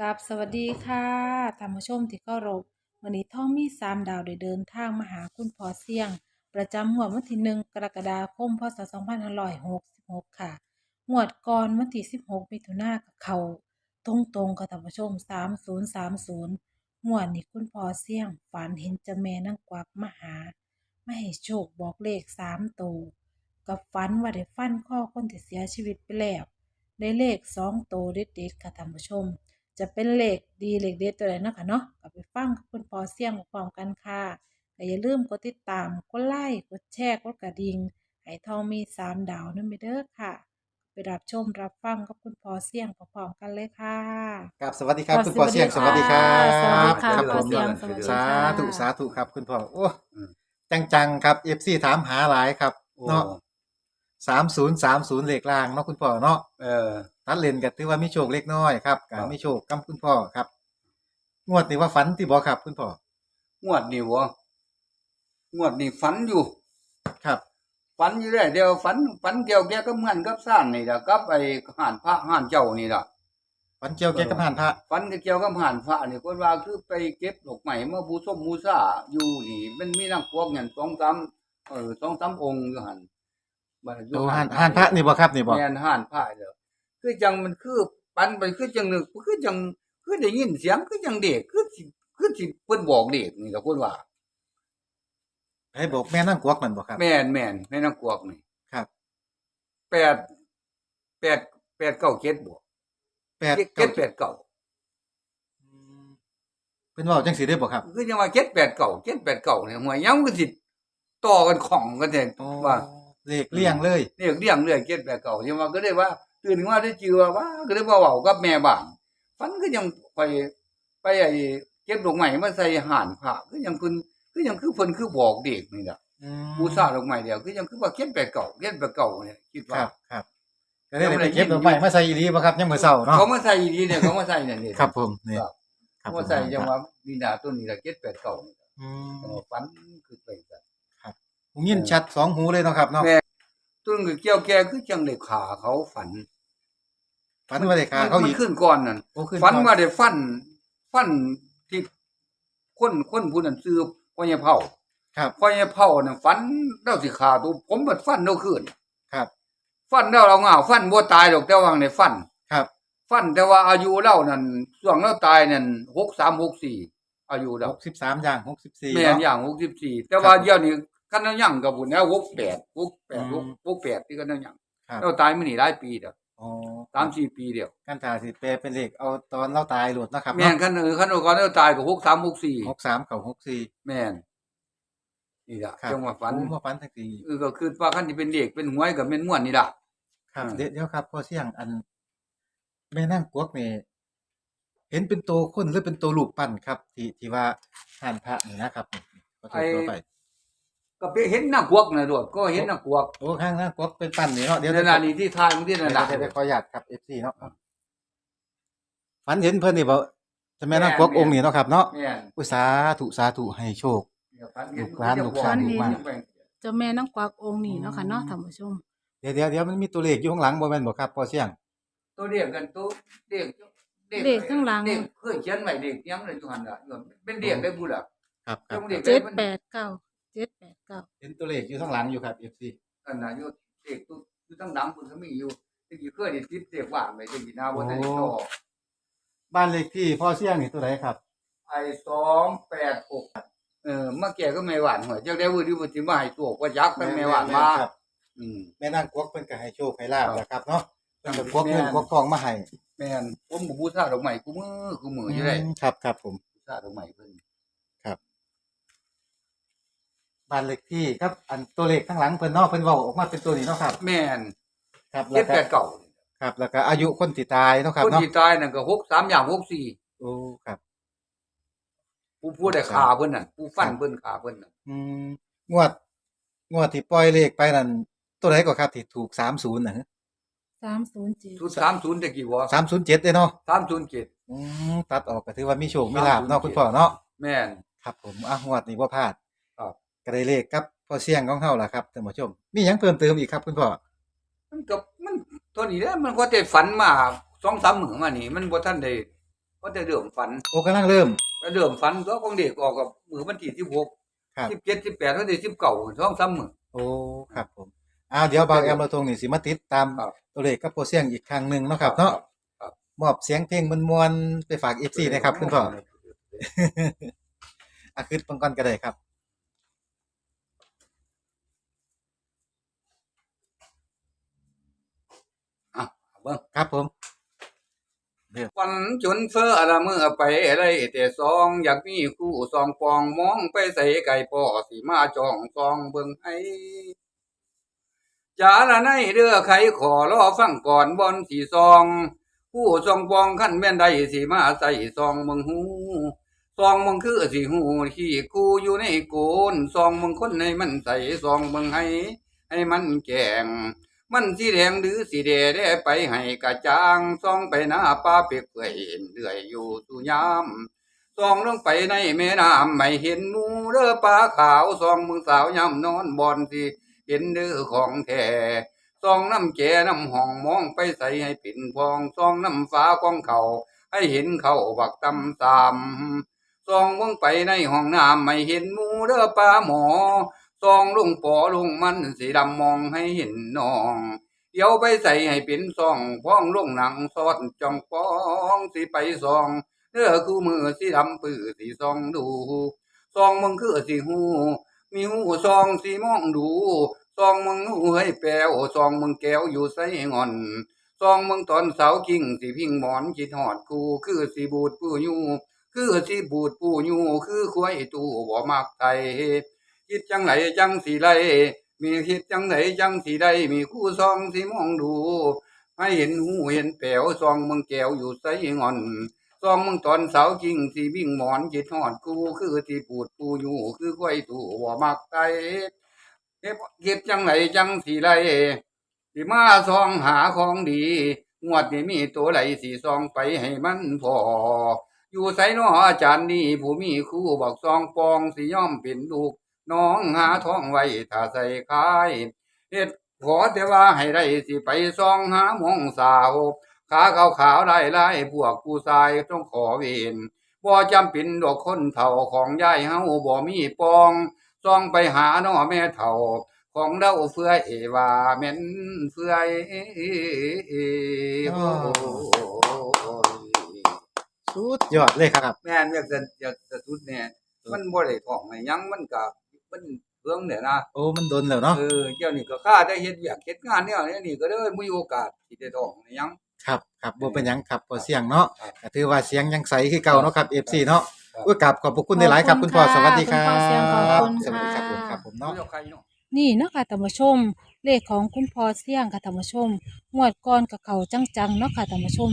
กับสวัสดีค่ะท่านผู้ชมที่เคารพวันนี้ท่องมีสามดาวได้เดินทางมาหาคุณพ่อเสี่ยง ประจำงวดวันที่หนึ่งกรกฎาคมพศ2566 ค่ะงวดก่อนวันที่16มิถุนายนกับเขาตรงๆกับท่านผู้ชม 3030งวดนี้คุณพ่อเสี่ยง ฝันเห็นจ้าแม่นางกวักมาหา ไมาให้โชคบอกเลขสามตัวกับฝันว่าได้ฟันข้อคนที่เสียชีวิตไปแล้วได้เลขสองตัวเด็ดๆค่ะท่านผู้ชม จะเป็นเลขดีเลขเด็ดตัวไหนเนาะคะเนาะก็ไปฟังกับคุณปอเสี่ยงพร้อมๆกันค่ะก็อย่าลืมกดติดตาม กดไลค์ กดแชร์ กดกระดิ่งให้ทองมีสามดาวนั่นไปเด้อค่ะ ไปรับชมรับฟังกับคุณปอเสี่ยงพร้อมๆกันเลยค่ะ ครับสวัสดีครับค่ะคุณพ่อเสียงสสวัวัสสดีดีคค่ะรับสวัสดีค่ะครับพ่ผอมเสี่ยงสวัสดีสาค่ะธุสาธุครับ คุณพ่อโอ้อืม จังๆครับเอฟซีถามหาหลายครับโอ้เนาะสามศูนย์สามศูนย์เลขล่างเนาะคุณพ่อเนาะ เออ ตัดเลนกันถือว่ามีโชคเล็กน้อยครับครัการบมีโชคกับคุณพ่อครับ งวดนี้ว่าฝันที่บอกครับคุณพ่องวดนี้วะงวดนี้ฝันอยู่ ครับ ฝันอยู่เรื่อยเดียวฝันฝันเกี่ยวแก่กับเงินกับสร้างนี่ล่ะกับไอ้ห่านพระห่านเจ้านี่ล่ะฝันเกี่ยวแก่กับหานพระฝันเกี่ยวกับห่านพระนี่คนว่าคือไปเก็บดอกไม้มาบูชมบูชาอยู่นี่ มันมีนางพวกอย่างสองสามเออสองสามองค์อยู่หั่นบัดอยู่โอ้หานหานพระนี่บ่ครับนี่บ่ แม่นห่านพระเด้อ คือจังมันคือปันไปคือจังนึกคือจังคือได้ยินเสียงคือจังเด็กคือสิคือสิเพิ่นบอกเด็กนี่ล่ะคนว่าให้บอกแม่นั่งกวักนั่นบ่ครับ แม่นแม่นแม่นางกวกนี่ครับแปดแปดแปดเก้าเจ็ดบวกแปดเจ็ดเก้าแปดเก้าอืมเป็นเว่าจังสีได้บ่ครับ คือยังว่าเจ็ดแปดเก้าเจ็ดแปดเก้าเนี่ยหวยยังก็สิต่อกันของกันแทนว่าเลขเลี่ยงเลยเนี่ยเรียงเรื่อยเจ็ดแปดเก้ายังว่าก็ได้ว่า ตื่นขึ้นมาได้จือว่าว่าก็ได้ว่าเว้ากับแม่บ้านฝันก็ยังไปไปไอ้เก็บดอกไม้มาใส่ห่านผ้าก็ยังเพิ่นคือยังคือเพิ่นคือบอกเด็กนี่ล่ะอืมบูชาดอกไม้เดียวคือยังคือว่าเจ็ดแปดเก้าเจ็ดแปดเก้าเนี่ยคิดคว่ารับครับก็ได้ไปเก็บดอกไม้มาใส่อีหลีบ่ครับยังมื้อเช้าเนาะเขามาใส่ดีเนี่ยเขามาใส่เนี่ยนี่ครับผมนี่ครับครับเขามาใส่จังว่าดีนาตัวนี้ละเจ็ดแปดเก้าอืมจังว่าฝันคือไปกันผมยินชัดสองหูเลยเนาะครับเนาะแม่ ต้นก็เกี่ยวแก่คือจังได้ขาเขาฝันฝันว่าได้ขาเขามัอีนกขึ้นก่อนนั่นโอ้ขึ้นฝันก่อว่าได้ฟัน ฟันที่คนคนผู้นั้นซื้อพ่อใหญ่เผาครับพ่อใหญ่เผาน่ะฝันเล่าสิขาตัวผมบัดฟันเล่าขึ้นครับ ฟันเล่าเราเงาฟันบ่ตายดอกแต่ว่าในฟันครับ ฟันแต่ว่าอายุเล่านั่นช่วงเล่าตายนั่น6364อายุเล่าหกสิบสามอย่างหกสิบสี่แม่นอย่าง64แต่ว่าเดี๋ยวนี้ คันเอายังกับพุ่นแล้ว68 68 68ที่กันเอายังครับ เราตายมานี่หลายปีแล้วอ๋อ3-4ปีเดียวกันถ่าสิแปลเป็นเลขเอาตอนเราตายโหลดเนาะครับแม่นคันเออคันเอาก่อนเราตายก็63หกสามกับหกสี่64แม่นนี่ล่ะครับจังว่าฝันโอ้มาฝันทั้งสี่เออก็คือว่าคันที่เป็นเด็กเป็นหวยก็แม่นม่วนนี่ล่ะครับอืมเดี๋ยวเดี๋ยวครับพอเสี่ยงอัน แม่นั่งกวกนี่เห็นเป็นตัวคนหรือเป็นตัวลูกปั้นครับ ที่ที่ว่าห่านพระนี่นะครับขอโทษขอไป ก็ไปเห็นหน้ากวกน่ะโดดก็เห็นหน้ากวกโอ้ข้างนั่งกวกเป็นปั้นนี่เนาะเดี๋ยวเดี๋ยวนานี่ที่ทายมันที่เดี๋นั่ยนวน่ะเดี๋ยวเดี๋ยวขออนุญาตครับ FC เนาะฝันเห็นเพิ่นนี่บ่จะแม่นั่งกวกองค์นี่เนาะครับเนาะแม่นอุยสาธุสาธุให้โชคเดี๋ยวฝันเห็นลูกหลานลูกหลานเจ้ของลูกหลาน เจ้าแม่นางกวักองค์นี้เนาะค่ะเนาะท่านผู้ชม เดี๋ยวเดี๋ยวเดี๋ยวมันมีตัวเลขอยู่ข้างหลังบ่แม่นบ่ครับพอเสี่ยงตัวเด็กกันตัวเด็กเด็กข้างหลัง เด็กเคยเขียนไว้เด็กยังเลยทุกหันล่ะเป็นเด็กได้บุญล่ะครับครับเด็กเจ็ดแปดเก้า เจ็ดแปดเก้าเห็นตัวเลขอยู่ข้างหลังอยู่ครับ FC อันน่ะอยู่เด็กตัวอยู่ทั้งดังพุ่นก็มีอยู่ที่เคยได้ติดเด็กว่างไว้ที่หน้าบ่ได้ต่อบ้านเลขที่พ่อเสี่ยงนี่ตัวไหนครับไอ้286เออมาแก่ก็ไม่หวานหัวจักได้วุฒิวุฒิมาให้ตัวว่ายักษ์เป็นไม่หวานมาครับอืมแม่นางกวกเพิ่นก็ให้โชคให้ลาบครับแหละครับเนาะครับเพิ่นก็กวกเงินแม่นกวกทองมาให้แม่นผมบ่บูชาดอกไม้กูมือกูมืออยู่ได้มครับครับผมบูชาดอกไม้เพิ่น บ้านเลขที่ครับอันตัวเลขข้างหลังเพิ่นเนาะเพิ่นเว้าออกมาเป็นตัวนี้เนาะครับแม่นครับเจ็แล้วก็ดแปดเก่าครับแล้วก็อายุคนที่ตายเนาะครับคนเนาะที่ตายนั่นก็หกสามอย่างหกสี่โอ้ครับ ผู้พูดได้ขาเพิ่นน่ะผู้ฟันเพิ่นขาเพิ่นน่ะอืมงวด งวดที่ปล่อยเลขไปนั่นตัวไหนก็ครับที่ถูก30น่ะสามศูนย์เจ็ด ชุดสามศูนย์ตะกี้บ่307เด้เนาะสามศูนย์เจ็ด อืมตัดออกก็ถือว่ามีโชคมีลาบเนาะคุณพ่อเนาะแม่นครับผมอะงวดนี้บ่พลาดครับ ก็ได้เลขครับพ่อเสี่ยงของเฮาล่ะครับท่านผู้ชม มีหยังเพิ่มเติมอีกครับคุณพ่อมันก็มันตัวนี้แหละมันก็ได้ฝันมาสองสามมื้อมานี่ มันบ่ทันได้ก็จะเริ่มฝันโอ้กำลังเริ่ม ก็เริ่มฝันตัวของเด็กออกกับมือวันที่สิบหกครับ สิบเจ็ดสิบแปดวันที่สิบเก้าท้องซ้ำมือ โอ้ครับผมอ้าวเดี๋ยวเบาแอมเราทงนี่สิมาติดตามครับตัวเลขกับโปรเสียงอีกครั้งหนึ่งเนาะครับเนาะครับ มอบเสียงเพลงมวนๆไปฝากเอฟซีนะครับคุณพ่อ อาคืดปังกอนก็ได้ครับ เบิ่งครับผมวันจนเฟ้อละเมื่อไปไรแต่ซอง อยากมีคู่ซองปองมองไปใส่ไก่พ่อสิมาจองซองเบิ่งให้จาละในเรือไขขอรอฟังก่อนบอนสีซอง ผู้ซองปองขั้นแม่นใดสิมาใส่ซองเบิ่งหูซองมึงคือสิหูขี้กูอยู่ในโกนซองมึงคนให้มันใส่ซองเบิ่งให้ ให้มันแกง มันสีแดงหรือสีแดงได้ไปให้กระจางส่องไปหน้าป้าเปียกเปื่อยเห็นเรื่อยอยู่สุยามส่องลงไปในแม่น้ำไม่เห็นหมูเด้อปลาขาวส่องมึงสาวยำนอนบอนสิเห็นเด้อของแท้ส่องน้ำแก่น้ำห้องมองไปใส่ให้ปิ่นพองส่องน้ำฟ้ากองเขาให้เห็นเขาบักตำสามส่องมึงไปในห้องน้ำไม่เห็นหมูเด้อปลาหมอ ซองลุงปอลุงมันสีดำมองให้เห็นนองเดี๋ยวไปใส่ให้เป็นซองพ้องลงหนังซอดจองปองสิไปซองเนื้อคู่มือสีดำปื้อสีซองดูซองมึงคือสีหูมีหูซองสีมองดูซองมึงหูให้แปลวซองมึงแก้วอยู่ใส่งอนซองมึงตอนเสากิ่งสีพิงหมอนคิดหอดกูคือสีบูดปูยูคือสีบูดปูยูคือควายตูบ่มักไทย คิดจังไหนจังสีไรมีคิดจังไหนจังสีใดมีคู่ซองสีมองดูให้เห็นหูเห็นแป๋วซองมึงแก้วอยู่ใส่งอนซองมึงตอนสาวจริงสีวิ่งหมอนจิตหอดกูคือที่ปูดปูอยู่คือก้อยตู่บ่มักไตเก็บจังไหนจังสีไรสิมาซองหาของดีงวดนี้มีตัวไหลสีซองไปให้มันพอ อยู่ไสน้ออาจารย์นี่ผู้มีคู่บอกซองปองสิย่อมเป็นลูก น้องหาท้องไว้ถ้าใส่คายเฮ็ดขอแต่ว่าให้ได้สิไปซองหาหมองสาวขาขาวขาวๆลายลายพวกผู้ชายต้องขอเวนบ่จำเป็นดอกคนเฒ่าของยายเฮาบ่มีปองซองไปหาน้อแม่เฒ่า ของเดาเฟื่อยว่าแม่นเฟื่อยโอ้ยสุดยอดเลยครับ แม่นอยากจะอยากจะสุดเนี่ยมันบ่ได้ท้องให้หยังมันก็ มันเรื่องเนี่ยนะโอ้มันโดนแล้วเนาะเออเจ้านี่ก็ข้าได้เฮ็ดอยากเฮ็ดงานเนี่ยนี่ก็เลยมีโอกาสที่ได้ท้องให้หยัง ครับครับบ่เป็นหยังครับพอเสียงเนาะครับ ก็ถือว่าเสียงยังใสคือเก่าเนาะครับ FC เนาะครับอุ้ยกราบขอบพระคุณหลายๆครับคุณพ่อขอบสคุณวัสดีครัค่ะคุณพ่อเสียงขอบบคุณสวัสดีครับผมค่ะครับผมเนาะเนาะใครเนาะ นี่เนาะค่ะท่านผู้ชม เลขของคุณพ่อเสี่ยงค่ะท่านผู้ชมงวดก่อนกับเขาจังๆเนาะค่ะท่านผู้ชม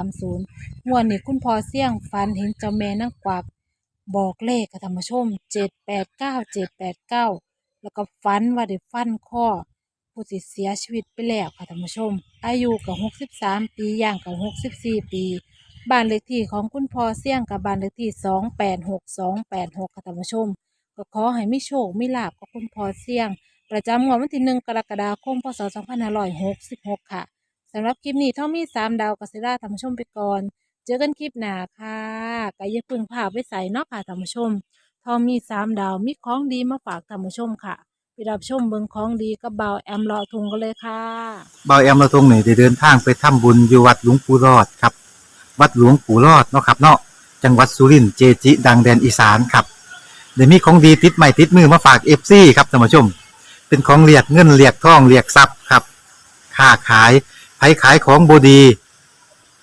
3030งวดนี้คุณพ่อเสี่ยงฝันเห็นเจ้าแม่นางกวัก บอกเลขค่ะท่านผู้ชม789 789แล้วก็ฝันว่าได้ฟันข้อผู้สิเสียชีวิตไปแล้วค่ะท่านผู้ชม อายุกับ63ปีย่างกับ64ปีบ้านเลขที่ของคุณพ่อเสี่ยงกับบ้านเลขที่286 286ค่ะท่านผู้ชม ก็ขอให้มีโชคมีลาภกับคุณพ่อเสี่ยง ประจำงวดวันที่หนึ่งกรกฎาคมพศ2566ค่ะสำหรับคลิปนี้ท่ามีสามดาวกัสซิล่าท่านผู้ชมไปก่อน เจอกันคลิปหน้าค่ะก็อยาเพึ่งพาไปใส่เนาะค่ะท่านผู้ชม ทอมีสามดาวมีของดีมาฝากท่านผู้ชมค่ะไปรับชมเบิงของดีกับเบาแอมเลาะทุงกันเลยค่ะเบาแอมเราทงนี่ได้เดินทางไปทำบุญอยู่วัดหลวงปู่รอดครับ วัดหลวงปู่รอดเนาะครับเนาะจังหวัดสุรินทร์เจจิ ดังแดนอีสานครับเดี๋ยวมีของดีติดใหม่ติดมือมาฝากเอฟซีครับท่านผู้ชม เป็นของเรียกเงินเรียกทองเรียกทรัพย์ครับค้าขายไผขายของบดี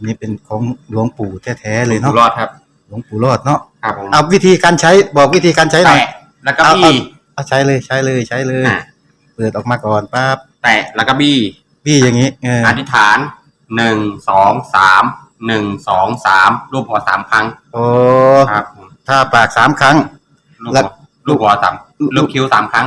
อันนี้เป็นของหลวงปู่แท้ๆเลยอเนาะยู่รอดครับ หลวงปู่รอดเนาะ ครับผมเอาวิธีการใช้บอกวิธีการใช้หน่อย แตะแล้วก็เอาบี้ เอาใช้เลยใช้เลยใช้เลย อะ เปิดออกมาก่อนปั๊บแตะแล้วก็บี้ พี่อย่างนี้เอออธิษฐานหนึ่งสองสามหนึ่งสองสามรูปหัวสามครั้งโอ้ครับผมถ้าปากสามครั้งลูกแล้หัววลูกหัวสามลูกคิ้วสามครั้ง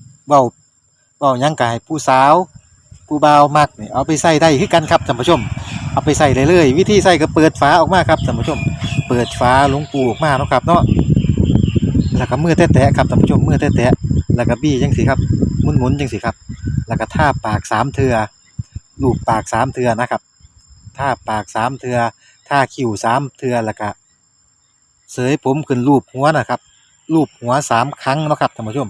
เว้าเว้ายังก็ให้ผู้สาวผู้บ่าวมักนี่เอาไปใส่ได้คือกันครับท่านผู้ชม เอาไปใส่เลยวิธีใส่ก็เปิดฝาออกมาครับท่านผู้ชม เปิดฝาลงปูออกมาเนาะครับเนาะแล้วก็มือแตะๆครับท่านผู้ชมมือแตะๆแล้วก็บี้จังสิครับหมุนๆจังสิครับ แล้วก็ท่าปากสามเทือลูบปากสามเทือนะครับท่าปากสามเทือท่าคิ้วสามเทือแล้วก็เสยผมขึ้นรูปหัวนะครับรูปหัวสามครั้งนะครับท่านผู้ชม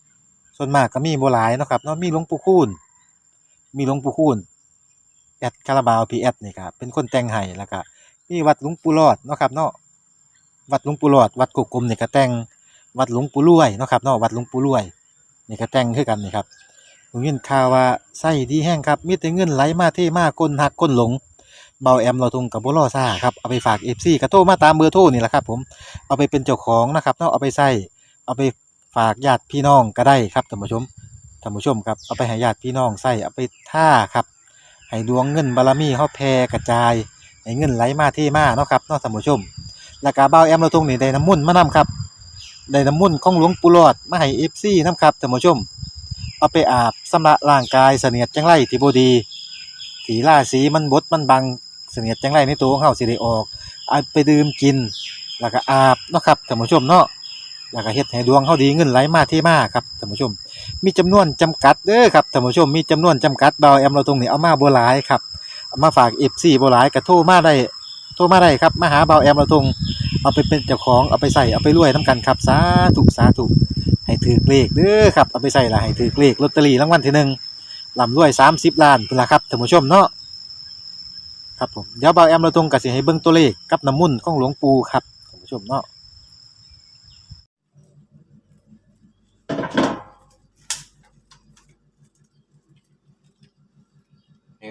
ส่วนมากก็มีโบหลายเนาะครับเนาะมีหลวงปู่คูณมีหลวงปู่คูณแอดคาราบาวพีแอดนี่ครับเป็นคนแต่งให้แล้วก็มีวัดหลวงปู่รอดเนาะครับเนาะวัดหลวงปู่รอด วัดกุกกลมนี่ก็แต่งวัดหลวงปู่รวยเนาะครับเนาะวัดหลวงปู่รวยนี่ก็แต่งคือกันนี่ครับผมยินข่าวว่าไส้ดีแห้งครับมีแต่เงินไหลมาเทมาคนหักคนหลงเบาแอมเราทงกับบัวล่อซ่าครับเอาไปฝากเอฟซีกระโทมาตามเบอร์โทรนี่แหละครับผมเอาไปเป็นเจ้าของนะครับเนาะเอาไปใส่เอาไป ฝากญาติพี่น้องก็ได้ครับท่านผู้ชมท่านผู้ชมครับเอาไปให้ญาติพี่น้องใส่เอาไปท่าครับให้ดวงเงินบารมีเขาแผ่กระจายให้เงินไหลมาเที่มาเนาะครับเนาะท่านผู้ชม แล้วก็เบาแอมเราทงนี่ได้น้ำมุ่นมานํครับได้น้ำมุ่นของหลวงปู่หลอดมาให้เอฟซีนํครับท่านผู้ชม เอาไปอาบสำระร่างกายเสนียดจังไรที่บดีสีล่าสีมันบดมันบังเสนียดจังไรในตัวของเฮาสิได้ออกเอาไปดื่มกิน แล้วก็อาบเนาะครับท่านผู้ชมเนาะ แล้วก็เฮ็ดให้ดวงเฮาดีเงินไหลมาเทมาครับท่านผู้ชม มีจำนวนจำกัดเด้อครับท่านผู้ชมมีจำนวนจำกัดเบาแอมเราตรงนี้เอามาโบหลายครับเอามาฝาก FC บ่หลายก็โทรมาได้โทรมาได้ครับมาหาเบาแอมเราตรงเอาไปเป็นเจ้าของเอาไปใส่เอาไปรวยนํกันครับสาธุสาธุให้ถือเลขเด้อครับเอาไปใส่ละให้ถือเลขลอตเตอรี่รางวัลที่หนึ่งลำรวย30ล้านพุ่นละครับท่านผู้ชมเนาะครับผมเดี๋ยวเบาแอมเราตรงกับสิให้เบิ่งตัวเลขกับน้ำมุ่นของหลวงปู่ครับท่านผู้ชมเนาะ นี่หลวง